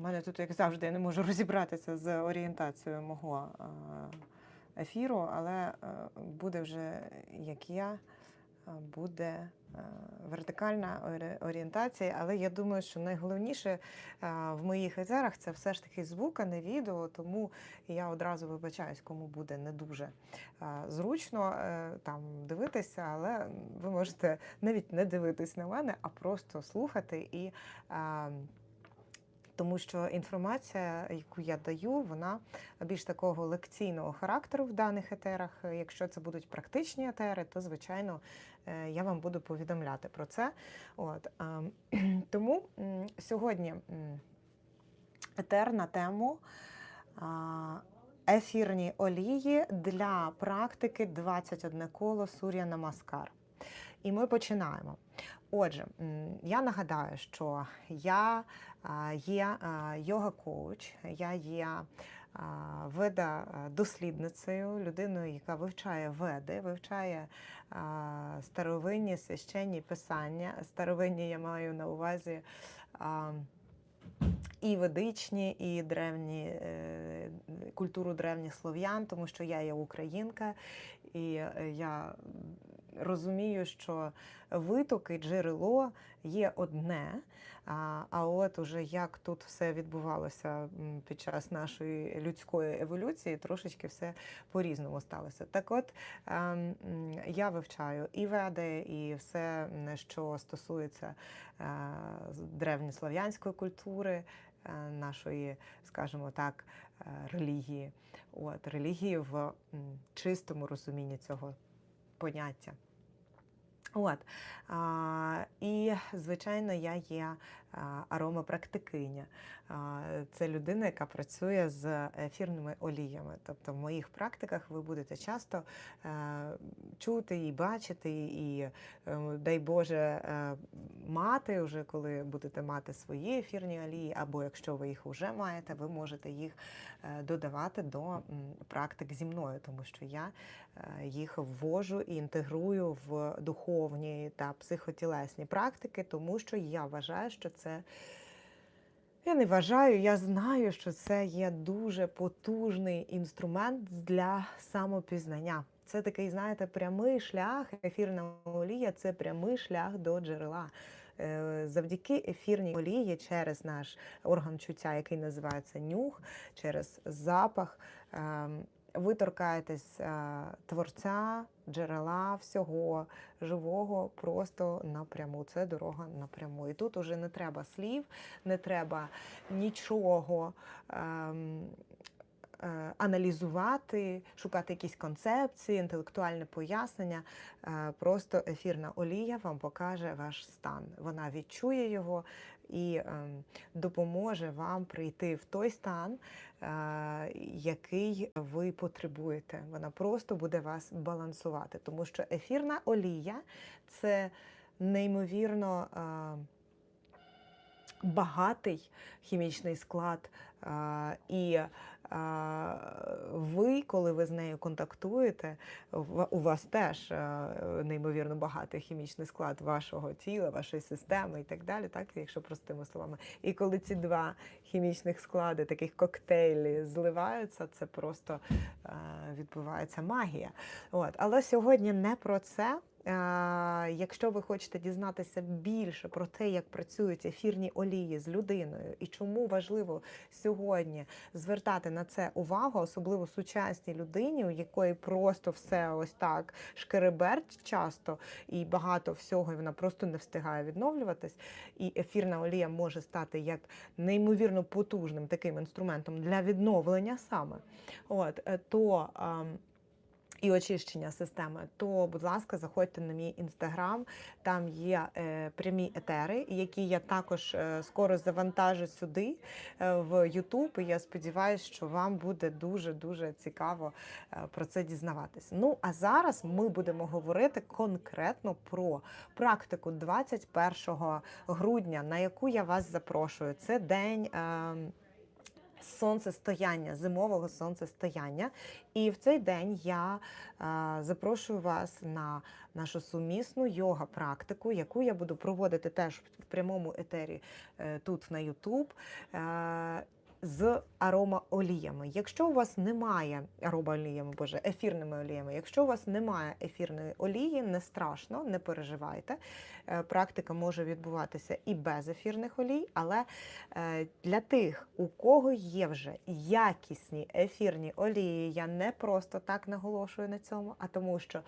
У мене тут, як завжди, я не можу розібратися з орієнтацією мого ефіру, але е, буде вже як я, е, буде е, вертикальна орієнтація. Але я думаю, що найголовніше в моїх етерах це все ж таки звук, а не відео. Тому я одразу вибачаюсь, кому буде не дуже зручно там дивитися, але ви можете навіть не дивитись на мене, а просто слухати і. Тому що інформація, яку я даю, вона більш такого лекційного характеру в даних етерах. Якщо це будуть практичні етери, то звичайно е, я вам буду повідомляти про це. От тому сьогодні етер на тему ефірні олії для практики 21 коло Сур'я Намаскар. І ми починаємо. Отже, я нагадаю, що я є йога-коуч, я є веда дослідницею, людиною, яка вивчає веди, вивчає старовинні священні писання. Старовинні я маю на увазі. і ведичні, і древні е, культуру древніх слов'ян, тому що я є українка, і е, я розумію, що витоки, джерело є одне. А, а от уже як тут все відбувалося під час нашої людської еволюції, трошечки все по-різному сталося. Так от ем, я вивчаю і веди, і все, що стосується е, древньослов'янської культури, е, нашої, скажімо так, е, релігії. От, релігії в чистому розумінні цього поняття. От. А, і, звичайно, я є аромапрактикиня. Це людина, яка працює з ефірними оліями. Тобто в моїх практиках ви будете часто е, чути і бачити, і, е, дай Боже, е, мати, вже коли будете мати свої ефірні олії, або якщо ви їх вже маєте, ви можете їх додавати до практик зі мною, тому що я їх ввожу і інтегрую в духовні та психотілесні практики, тому що я вважаю, що це. Я не вважаю, я знаю, що це є дуже потужний інструмент для самопізнання. Це такий, знаєте, прямий шлях. Ефірна олія це прямий шлях до джерела. Е, Завдяки ефірній олії через наш орган чуття, який називається нюх, через запах. Ви торкаєтесь е, творця, джерела всього живого просто напряму. Це дорога напряму. І тут уже не треба слів, не треба нічого. ем, е, Аналізувати, шукати якісь концепції, інтелектуальне пояснення. Е, Просто ефірна олія вам покаже ваш стан. Вона відчує його і ем, допоможе вам прийти в той стан, е, який ви потребуєте. Вона просто буде вас балансувати, тому що ефірна олія це неймовірно. е, Багатий хімічний склад, а, і ви, коли ви з нею контактуєте, у вас теж неймовірно багатий хімічний склад вашого тіла, вашої системи і так далі, так, якщо простими словами. І коли ці два хімічних склади, таких коктейлі, зливаються, це просто відбувається магія. От. Але сьогодні не про це. Якщо ви хочете дізнатися більше про те, як працюють ефірні олії з людиною, і чому важливо сьогодні звертати на це увагу, особливо сучасній людині, у якої просто все ось так шкереберть часто і багато всього, і вона просто не встигає відновлюватись. І ефірна олія може стати як неймовірно потужним таким інструментом для відновлення саме. От е, то. І очищення системи, то, будь ласка, заходьте на мій інстаграм. Там є е, прямі етери, які я також е, скоро завантажу сюди е, в Ютуб. Я сподіваюся, що вам буде дуже дуже цікаво про це дізнаватись. Ну а зараз ми будемо говорити конкретно про практику 21 грудня, на яку я вас запрошую. Це день. Сонцестояння, зимового сонцестояння. І в цей день я е, запрошую вас на нашу сумісну йога-практику, яку я буду проводити теж в прямому етері е, тут на YouTube. Е, з аромаоліями. Якщо у вас немає аромаоліями, боже, ефірними оліями, якщо у вас немає ефірної олії, не страшно, не переживайте. Е, Практика може відбуватися і без ефірних олій, але е, для тих, у кого є вже якісні ефірні олії, я не просто так наголошую на цьому, а тому що.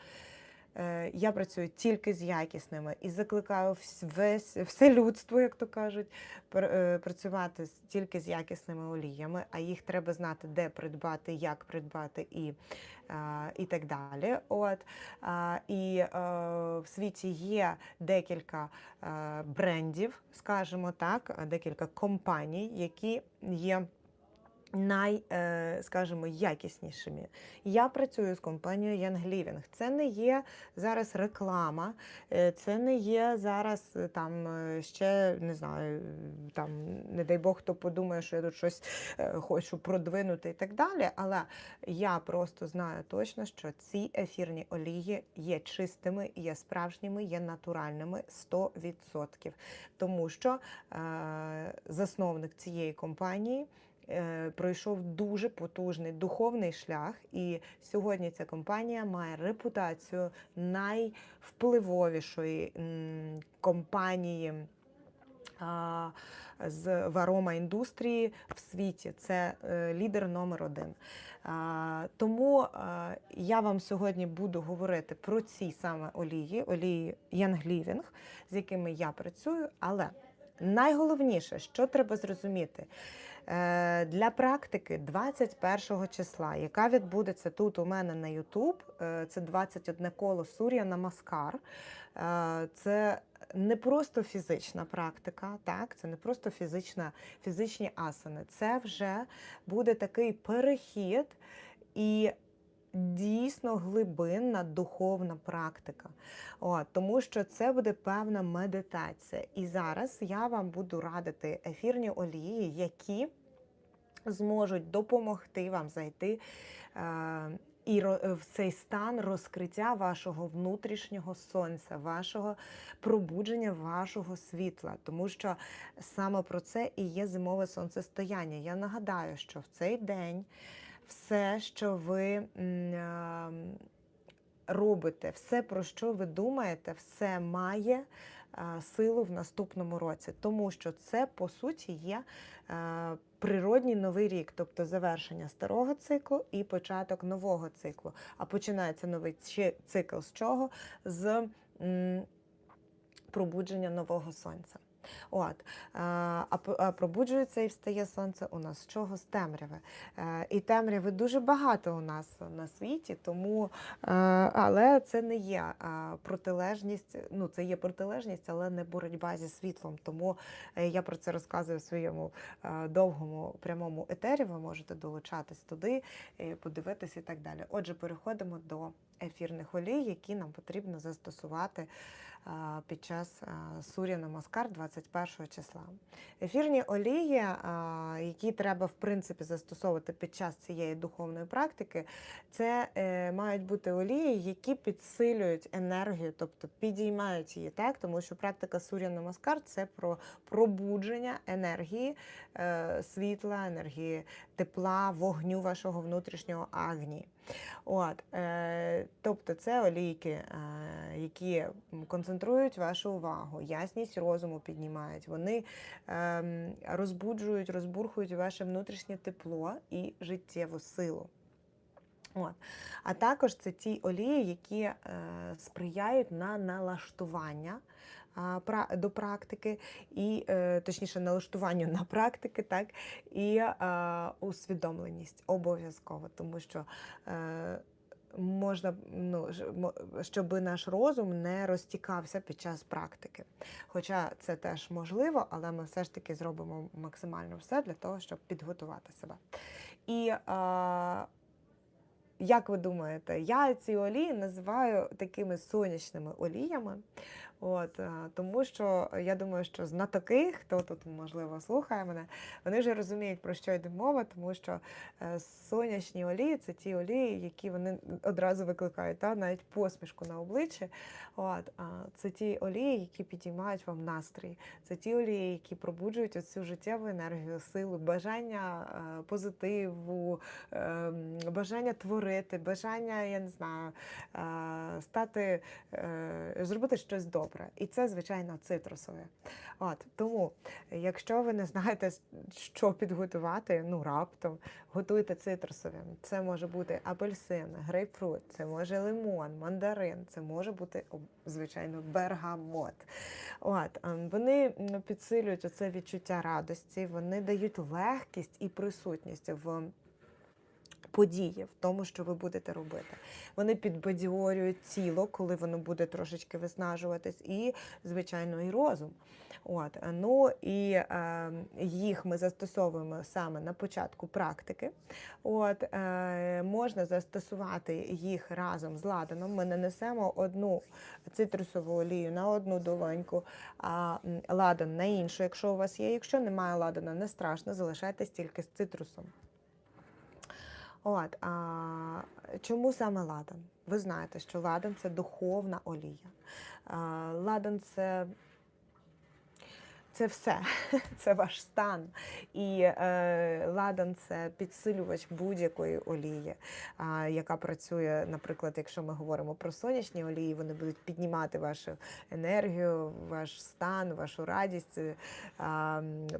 Е, Я працюю тільки з якісними і закликаю весь все людство, як то кажуть, е, працювати тільки з якісними оліями, а їх треба знати, де придбати, як придбати і, е, і так далі. От і в світі є декілька брендів, скажімо так, декілька компаній, які є най, е, скажімо, якіснішими. Я працюю з компанією Young Living. Це не є зараз реклама, е, це не є зараз е, там ще не знаю, там, не дай Бог, хто подумає, що я тут щось хочу продвинути і так далі. Але я просто знаю точно, що ці ефірні олії є чистими, є справжніми, є натуральними 100%. Тому що е, засновник цієї компанії пройшов дуже потужний духовний шлях, і сьогодні ця компанія має репутацію найвпливовішої компанії. З в аромаіндустрії в світі це е, лідер номер один. Тому е, я вам сьогодні буду говорити про ці саме олії, олії Living, з якими я працюю. Але найголовніше, що треба зрозуміти, Е, Для практики 21 числа, яка відбудеться тут у мене на YouTube, е, це 21 коло Сур'я Намаскар. Маскар, Це не просто фізична практика, так, це не просто фізична, фізичні асани. Це вже буде такий перехід і дійсно глибинна духовна практика. От, тому що це буде певна медитація. І зараз я вам буду радити ефірні олії, які зможуть допомогти вам зайти. Е, і в цей стан розкриття вашого внутрішнього сонця, вашого пробудження, вашого світла, тому що саме про це і є зимове сонцестояння. Я нагадаю, що в цей день все, що ви робите, все, про що ви думаєте, все має силу в наступному році, тому що це по суті є природній новий рік, тобто завершення старого циклу і початок нового циклу. А починається новий цикл з чого? З пробудження нового сонця. От. А пробуджується і встає сонце у нас чого? З темряви. Е, І темряви дуже багато у нас на світі, тому е, але це не є е, протилежність. Ну, це є протилежність, але не боротьба зі світлом. Тому я про це розказую в своєму довгому прямому етері. Ви можете долучатись туди, подивитись і так далі. Отже, переходимо до ефірних олій, які нам потрібно застосувати під час е, Суря Намаскар 21 числа. Ефірні олії, які треба в принципі застосовувати під час цієї духовної практики, це е, мають бути олії, які підсилюють енергію, тобто підіймають її, так тому що практика Суря Намаскар це про пробудження енергії е, світла, енергії тепла, вогню вашого внутрішнього агні. От, е, тобто це олійки, е, які концентрують вашу увагу, ясність розуму піднімають. Вони е, розбуджують, розбурхують ваше внутрішнє тепло і життєву силу. От. А також це ті олії, які е, сприяють на налаштування до практики, і е, точніше налаштуванню на практики, так, і усвідомленість обов'язково, тому що. Е, Можна, ну, щоб наш розум не розтікався під час практики. Хоча це теж можливо, але ми все ж таки зробимо максимально все для того, щоб підготувати себе. І як ви думаєте, я ці олії називаю такими сонячними оліями. От, е, тому що я думаю, що знатоки, хто тут можливо слухає мене, вони вже розуміють, про що йде мова, тому що е, сонячні олії це ті олії, які вони одразу викликають, та, навіть посмішку на обличчі. От, це ті олії, які підіймають вам настрій. Це ті олії, які пробуджують оцю життєву енергію, силу, бажання е, позитиву, е, бажання творити, бажання, я не знаю, стати, зробити щось добре. І це, звичайно, цитрусове. От, тому, якщо ви не знаєте, що підготувати, ну раптом готуйте цитрусовим. Це може бути апельсин, грейпфрут, це може лимон, мандарин, це може бути, звичайно, бергамот. От, ем, вони підсилюють оце відчуття радості, вони дають легкість і присутність в події, в тому, що ви будете робити. Вони підбадьорюють тіло, коли воно буде трошечки виснажуватись, і, звичайно, і розум. От, ну і е, їх ми застосовуємо саме на початку практики. От, е, можна застосувати їх разом з ладаном. Ми нанесемо одну цитрусову олію на одну долоньку, а ладан на іншу, якщо у вас є. Якщо немає ладана, не страшно, залишайтесь тільки з цитрусом. От, а, чому саме ладан? Ви знаєте, що ладан це духовна олія. А, ладан це, це все, це ваш стан. І е, ладан це підсилювач будь-якої олії, а, яка працює, наприклад, якщо ми говоримо про сонячні олії, вони будуть піднімати вашу енергію, ваш стан, вашу радість, е,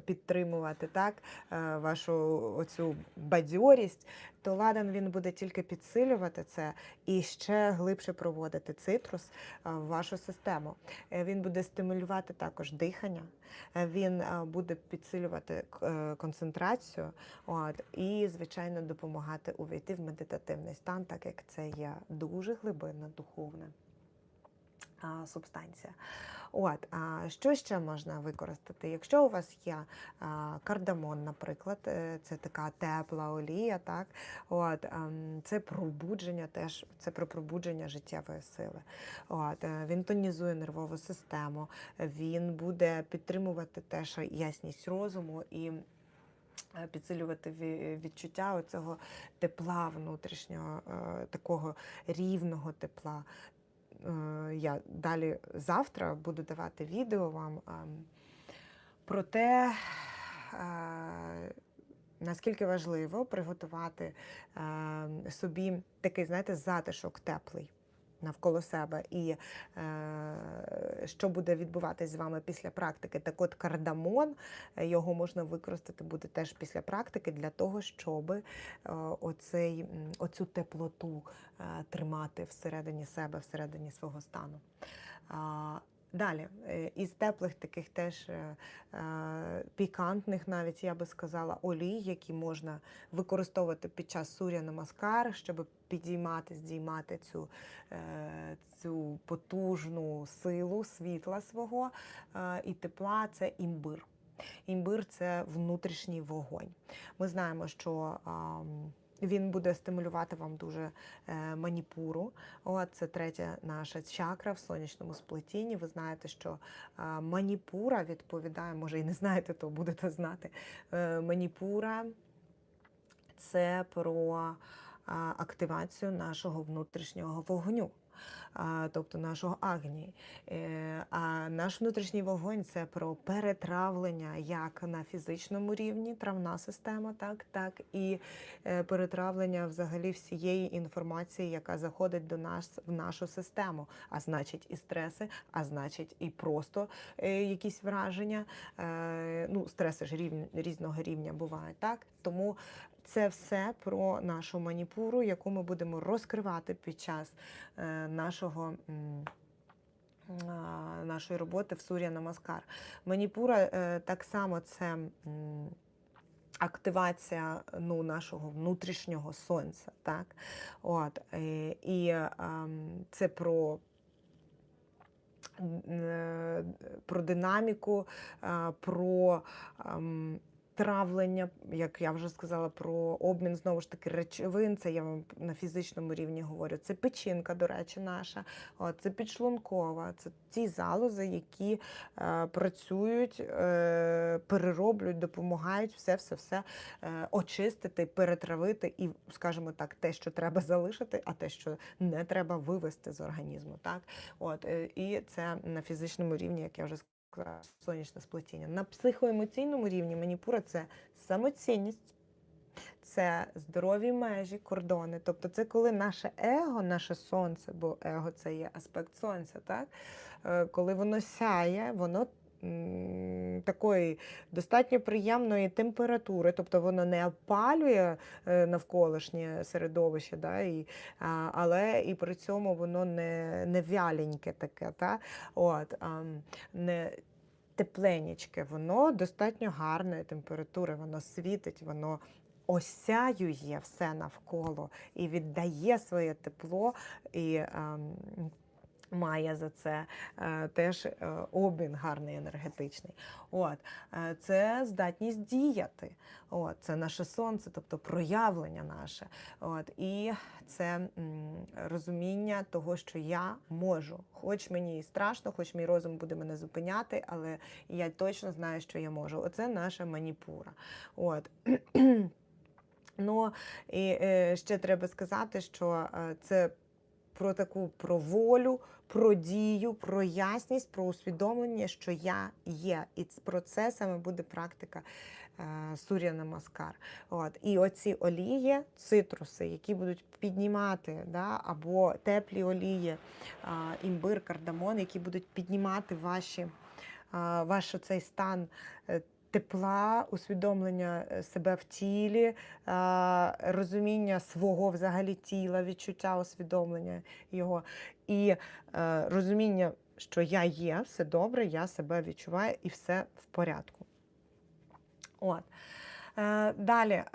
підтримувати так, е, вашу оцю бадьорість то ладан він буде тільки підсилювати це і ще глибше проводити цитрус е, в вашу систему. Е, Він буде стимулювати також дихання, е, він е, буде підсилювати е, концентрацію, от, і, звичайно, допомагати увійти в медитативний стан, так як це є дуже глибинна духовна субстанція. От, а що ще можна використати? Якщо у вас є кардамон, наприклад, е, це така тепла олія, так, от, ем, це пробудження теж, це про пробудження життєвої сили. От, е, він тонізує нервову систему, він буде підтримувати теж ясність розуму і е, підсилювати ві- відчуття оцього тепла внутрішнього, такого рівного тепла. Е, Я далі завтра буду давати відео вам ем, про те, е, наскільки важливо приготувати е, собі такий, знаєте, затишок теплий навколо себе, і е, що буде відбуватись з вами після практики. Так от кардамон, е, його можна використати буде теж після практики для того, щоб е, оцей, оцю теплоту е, тримати всередині себе, всередині свого стану. Далі, е, із теплих таких теж е, е, пікантних, навіть я би сказала, олій, які можна використовувати під час суря намаскар, щоб підіймати, здіймати цю, цю потужну силу світла свого і тепла це імбир. Імбир це внутрішній вогонь. Ми знаємо, що він буде стимулювати вам дуже е, маніпуру. От це третя наша чакра в сонячному сплетінні. Ви знаєте, що е, маніпура відповідає, може і не знаєте, то будете знати. Е, маніпура це про активацію нашого внутрішнього вогню. Тобто нашого агні. Е, А наш внутрішній вогонь це про перетравлення як на фізичному рівні, травна система, так, так і е, перетравлення взагалі всієї інформації, яка заходить до нас в нашу систему. А значить, і стреси, а значить, і просто е, якісь враження. Ну, стреси ж різного рівня бувають, так? Тому це все про нашу маніпуру, яку ми будемо розкривати під час е, нашого. Нашої роботи в Сур'я Намаскар. Маніпура е, так само це активація ну, нашого внутрішнього сонця. Так? От, е, і це про про динаміку, про травлення, як я вже сказала, про обмін знову ж таки речовин. Це я вам на фізичному рівні говорю. Це печінка, до речі, наша, це підшлункова, це ті залози, які е, працюють, е, перероблюють, допомагають все, все, все е, очистити, перетравити і, скажімо так, те, що треба залишити, а те, що не треба вивести з організму. Так, от е, і це на фізичному рівні, як я вже сказала, сонячне сплетіння. На психоемоційному рівні маніпура це самоцінність. Це здорові межі, кордони. Тобто, це коли наше его, наше сонце, бо его це є аспект сонця, так? Е, коли воно сяє, воно такої достатньо приємної температури, тобто воно не опалює е, навколишнє середовище, да, і, але і при цьому воно не, не вяленьке таке, та? От, не тепленечке, воно достатньо гарної температури, воно світить, воно осяює все навколо і віддає своє тепло і ем, має за це е, теж е, обмін гарний енергетичний. От, е, це здатність діяти. От, це наше сонце, тобто проявлення наше. От, і це розуміння того, що я можу. Хоч мені і страшно, хоч мій розум буде мене зупиняти, але я точно знаю, що я можу. Оце наша маніпура. От. Ну і ще треба сказати, що це про таку про волю, про дію, про ясність, про усвідомлення, що я є. І про це саме буде практика е, Сур'я Намаскар. От. І оці олії, цитруси, які будуть піднімати, да, або теплі олії, а, імбир, кардамон, які будуть піднімати ваші, ваш цей стан. Е, Тепла, усвідомлення е, себе в тілі, розуміння свого взагалі тіла, відчуття усвідомлення його, і е, розуміння, що я є, все добре, я себе відчуваю і все в порядку. От. Е, Далі, е,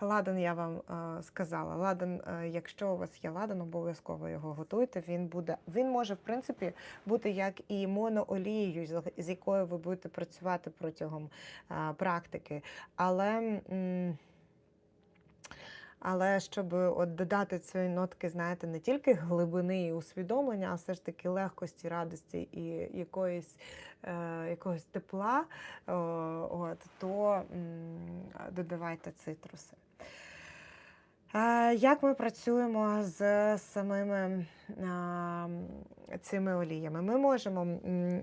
ладан я вам е, сказала. Ладан, якщо у вас є ладан, обов'язково його готуйте. Він буде, він може, в принципі, бути як і моноолією, з- якою ви будете працювати протягом практики. Але. Але щоб от додати цієї нотки, знаєте, не тільки глибини і усвідомлення, а все ж таки легкості, радості і якоїсь, е, якогось тепла, о, от, то м, додавайте цитруси. Е, Як ми працюємо з самими цими оліями? Ми можемо е,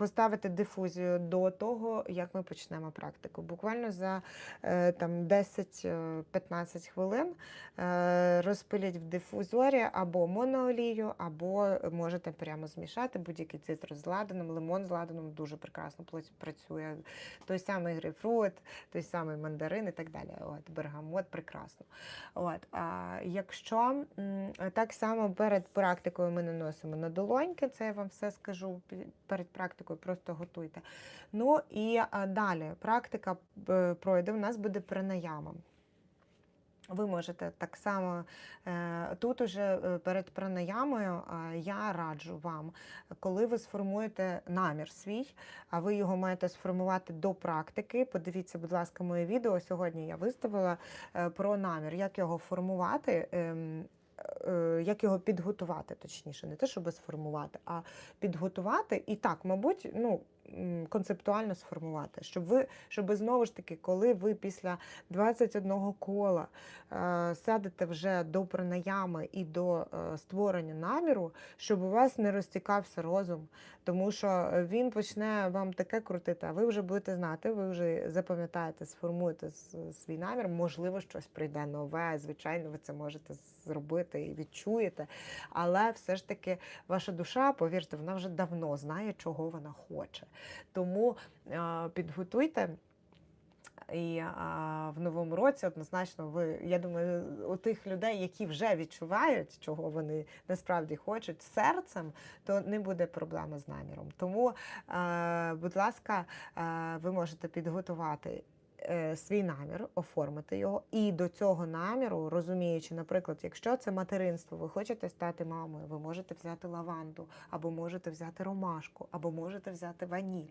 поставити дифузію до того, як ми почнемо практику. Буквально за е, там 10-15 хвилин е, розпиліть в дифузорі або моноолію, або можете прямо змішати будь-який цитрус з ладаном, лимон з ладаном дуже прекрасно працює. Той самий грейпфрут, той самий мандарин і так далі. От, бергамот прекрасно. От, а якщо так само перед практикою ми наносимо на долоньки, це я вам все скажу перед практикою, просто готуйте. Ну і далі практика е, пройде, у нас буде пранаямом. Ви можете так само е, тут уже е, перед пранаямою я раджу вам, коли ви сформуєте намір свій, а ви його маєте сформувати до практики. Подивіться, будь ласка, моє відео. Сьогодні я виставила про намір, як його формувати. Е, Як його підготувати, точніше, не те, щоб сформувати, а підготувати. І так, мабуть, ну концептуально сформувати, щоб ви, щоб знову ж таки, коли ви після 21 кола е, сядете вже до пранаями і до е, створення наміру, щоб у вас не розтікався розум, тому що він почне вам таке крутити, а ви вже будете знати, ви вже запам'ятаєте, сформуєте свій намір, можливо, щось прийде нове. Звичайно, ви це можете зробити і відчуєте. Але все ж таки ваша душа, повірте, вона вже давно знає, чого вона хоче. Тому підготуйте. І а, в новому році однозначно ви, я думаю, у тих людей, які вже відчувають, чого вони насправді хочуть серцем, то не буде проблеми з наміром. Тому, а, будь ласка, а, ви можете підготувати свій намір, оформити його, і до цього наміру, розуміючи, наприклад, якщо це материнство, ви хочете стати мамою, ви можете взяти лаванду, або можете взяти ромашку, або можете взяти ваніль.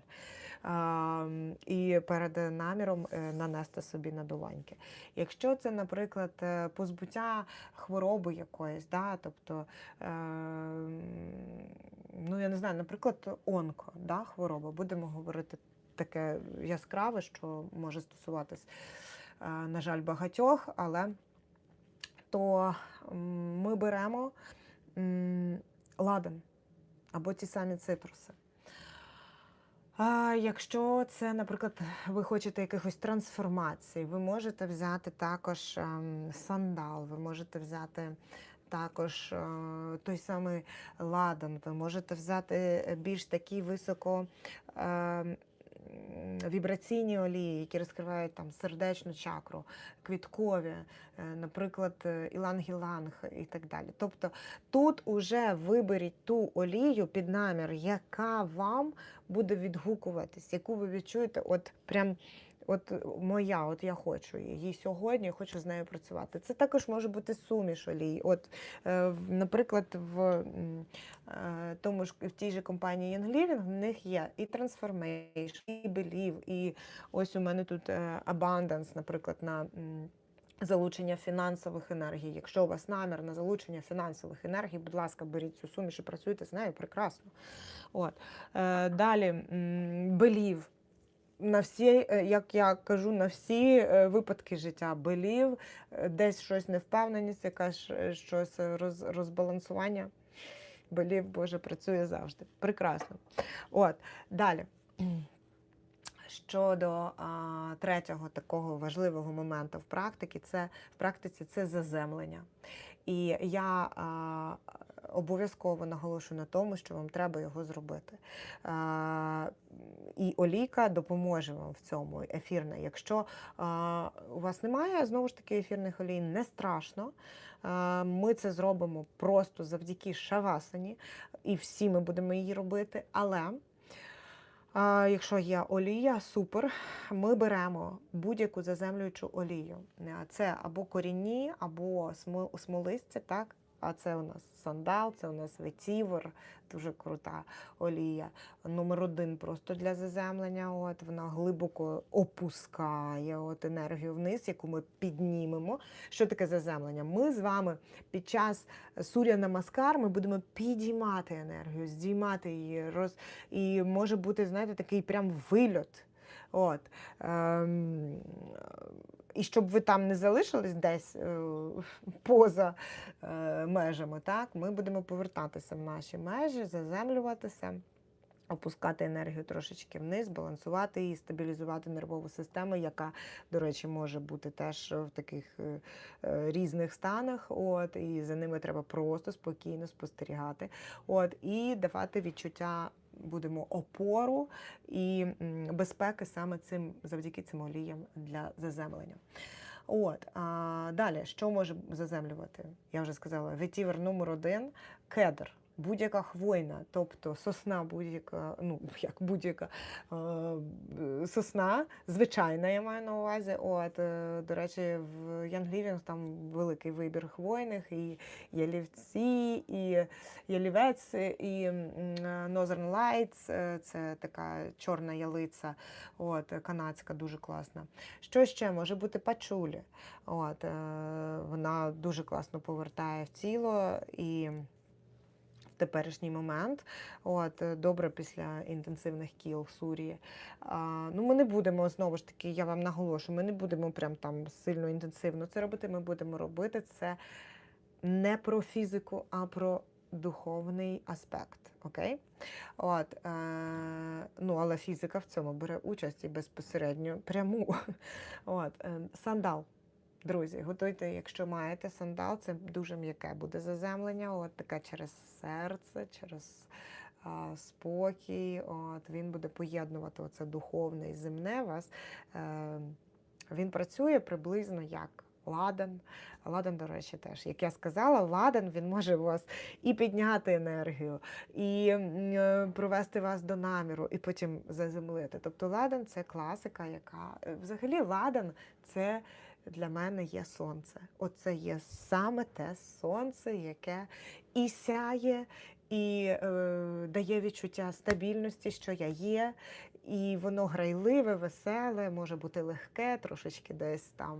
І перед наміром е, нанести собі на долоньки. Якщо це, наприклад, е, позбуття хвороби якоїсь, да, тобто, е, ну я не знаю, наприклад, онко, да, хвороба, будемо говорити таке яскраве, що може стосуватись, е, на жаль, багатьох, але то ми беремо м, ладан або ті самі цитруси. А якщо це, наприклад, ви хочете якихось трансформацій, ви можете взяти також ем, сандал, ви можете взяти також е, той самий ладан, ви можете взяти більш такі високо ем, вібраційні олії, які розкривають там сердечну чакру, квіткові, е, наприклад, е, іланг-іланг і так далі. Тобто тут уже виберіть ту олію під намір, яка вам буде відгукуватись, яку ви відчуєте, от прям. От моя, от я хочу її сьогодні, я хочу з нею працювати. Це також може бути суміш олій. От, е, наприклад, в е, тому ж в тій же компанії Young Living в них є і Transformation, і Believe, і ось у мене тут е, наприклад, на. Залучення фінансових енергій. Якщо у вас намір на залучення фінансових енергій, будь ласка, беріть цю суміш і працюйте з нею прекрасно. От. Е, далі белів. На всі, е, як я кажу, на всі е, випадки життя белів, е, десь щось невпевненість, якась щось роз, розбалансування. Белів, Боже, працює завжди. Прекрасно. От, далі. Щодо а, третього такого важливого моменту в практиці, це в практиці це заземлення. І я обов'язково наголошую на тому, що вам треба його зробити. І олійка допоможе вам в цьому ефірна. Якщо у вас немає знову ж таки ефірних олій, не страшно. Ми це зробимо просто завдяки шавасані, і всі ми будемо її робити. Але а, якщо є олія, супер. Ми беремо будь-яку заземлюючу олію. Е, Це або корінні, або смо- так? А це у нас сандал, це у нас ветівер, дуже крута олія. Номер один просто для заземлення. От вона глибоко опускає от енергію вниз, яку ми піднімемо. Що таке заземлення? Ми з вами під час суря намаскар ми будемо підіймати енергію, здіймати її, роз... і може бути, знаєте, такий прям вильот. От. Ем, і щоб ви там не залишились десь е, поза е, межами, так, ми будемо повертатися в наші межі, заземлюватися. Опускати енергію трошечки вниз, балансувати її, стабілізувати нервову систему, яка, до речі, може бути теж в таких е, різних станах. От, і за ними треба просто спокійно спостерігати. От, і давати відчуття будемо опору і безпеки саме цим завдяки цим оліям для заземлення. От а далі, що може заземлювати? Я вже сказала, ветівер номер один кедр. Будь-яка хвойна, тобто сосна, будь-яка, ну як будь-яка е, сосна, звичайна, я маю на увазі. От, е, до речі, в Young Living там великий вибір хвойних, і ялівці, і ялівець, і м, Northern Lights, е, це така чорна ялиця, от, канадська, дуже класна. Що ще? Може бути пачулі. От, е, вона дуже класно повертає в тіло і теперішній момент. От, е, добре після інтенсивних кіл в Сурії. А, ну, ми не будемо, знову ж таки, я вам наголошую, ми не будемо прям там сильно інтенсивно це робити. Ми будемо робити це не про фізику, а про духовний аспект. Окей? От, е, ну, але фізика в цьому бере участь і безпосередньо пряму. От, е, сандал. Друзі, готуйте, якщо маєте сандал, це дуже м'яке буде заземлення, от таке через серце, через а, спокій. От, він буде поєднувати оце духовне і земне вас. Е, він працює приблизно як ладан. Ладан, до речі, теж, як я сказала, ладан він може вас і підняти енергію, і е, провести вас до наміру, і потім заземлити. Тобто ладан це класика, яка е, взагалі ладан це для мене є сонце. Оце є саме те сонце, яке і сяє, і е, дає відчуття стабільності, що я є. І воно грайливе, веселе, може бути легке, трошечки десь там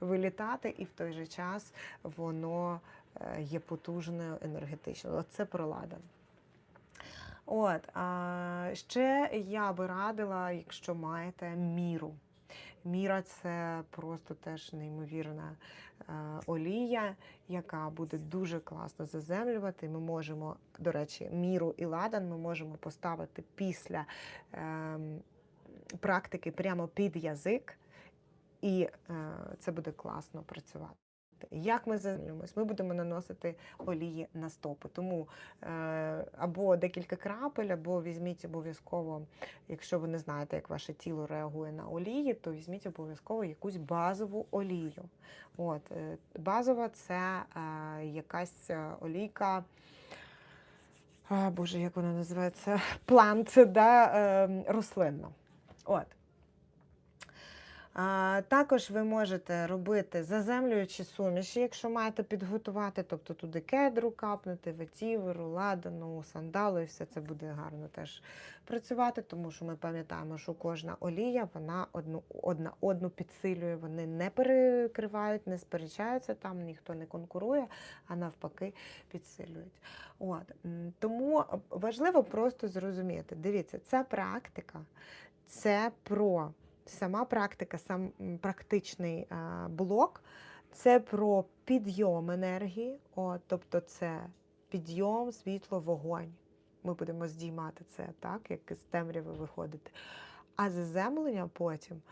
вилітати, і в той же час воно е, є потужною енергетичною. Оце про ладан. От, а ще я би радила, якщо маєте міру. Міра це просто теж неймовірна е, олія, яка буде дуже класно заземлювати. Ми можемо, до речі, міру і ладан ми можемо поставити після ем, практики прямо під язик, і е, це буде класно працювати. Як ми заземлюємось? Ми будемо наносити олії на стопи. Тому е, або декілька крапель, або візьміть обов'язково, якщо ви не знаєте, як ваше тіло реагує на олії, то візьміть обов'язково якусь базову олію. От, е, базова це е, якась е, олійка. Боже, як вона називається? Плант, да, е, рослинна. От. Також ви можете робити заземлюючі суміші, якщо маєте підготувати, тобто туди кедру капнути, ветіверу, ладану, сандалу, і все це буде гарно теж працювати, тому що ми пам'ятаємо, що кожна олія вона одну, одна одну підсилює, вони не перекривають, не сперечаються, там ніхто не конкурує, а навпаки підсилюють. От. Тому важливо просто зрозуміти, дивіться, ця практика це про сама практика, сам практичний блок, це про підйом енергії, от, тобто це підйом, світло, вогонь. Ми будемо здіймати це, так, як з темряви виходити. А заземлення потім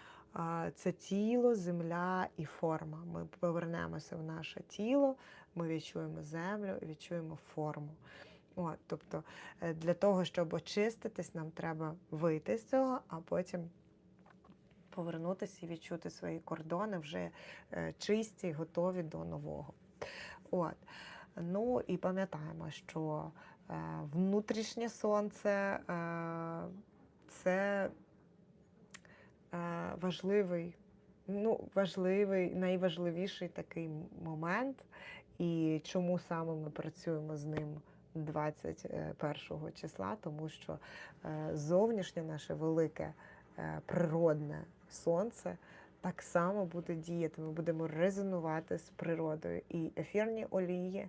це тіло, земля і форма. Ми повернемося в наше тіло, ми відчуємо землю, відчуємо форму. От, тобто е, для того, щоб очиститись, нам треба вийти з цього, а потім повернутися і відчути свої кордони вже е, чисті, готові до нового. От. Ну і пам'ятаємо, що е, внутрішнє сонце е, це важливий, ну, важливий, найважливіший такий момент. І чому саме ми працюємо з ним 21 числа? Тому що зовнішнє наше велике природне сонце так само буде діяти. Ми будемо резонувати з природою. І ефірні олії,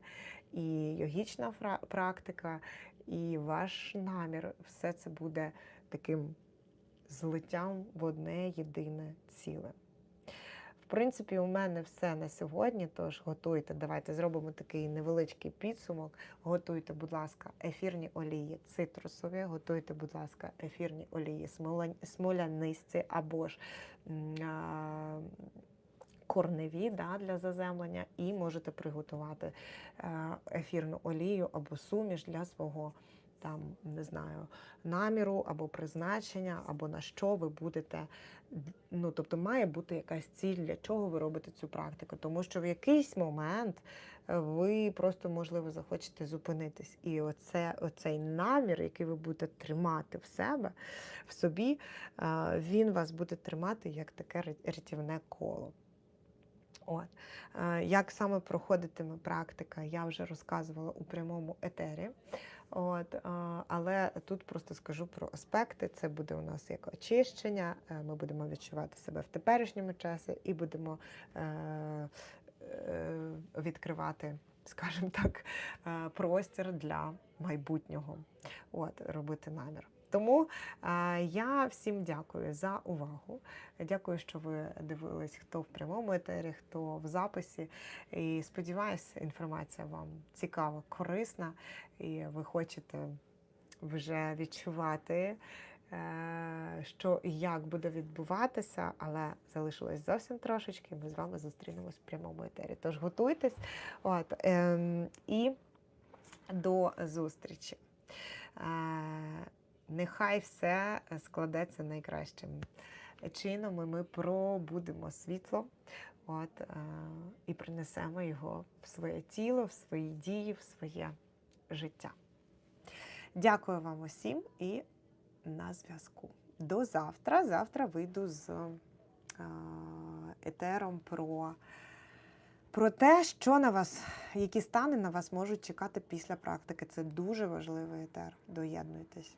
і йогічна практика, і ваш намір все це буде таким злиттям в одне єдине ціле. В принципі, у мене все на сьогодні. Тож готуйте. Давайте зробимо такий невеличкий підсумок. Готуйте, будь ласка, ефірні олії цитрусові, готуйте, будь ласка, ефірні олії смоля- смолянисті або ж а, корневі да, для заземлення, і можете приготувати е, ефірну олію або суміш для свого. Там не знаю наміру або призначення, або на що ви будете. Ну, тобто має бути якась ціль, для чого ви робите цю практику. Тому що в якийсь момент е, ви просто, можливо, захочете зупинитись. І оце, оцей намір, який ви будете тримати в себе, в собі, е, він вас буде тримати як таке рятівне коло. От. Е, Як саме проходитиме практика, я вже розказувала у прямому етері. От, але тут просто скажу про аспекти. Це буде у нас як очищення. е, Ми будемо відчувати себе в теперішньому часі і будемо е, е, відкривати, скажімо так, простір для майбутнього. От, робити намір. Тому е, я всім дякую за увагу. Дякую, що ви дивились, хто в прямому етері, хто в записі. І сподіваюся, інформація вам цікава, корисна, і ви хочете вже відчувати, е, що і як буде відбуватися, але залишилось зовсім трошечки. Ми з вами зустрінемось в прямому етері. Тож готуйтесь. От, ем, і до зустрічі. Е, Нехай все складеться найкращим чином і ми пробудемо світло от, е, і принесемо його в своє тіло, в свої дії, в своє життя. Дякую вам усім і на зв'язку. До завтра. Завтра вийду з е, етером про, про те, що на вас, які стани на вас можуть чекати після практики. Це дуже важливий етер. Доєднуйтесь.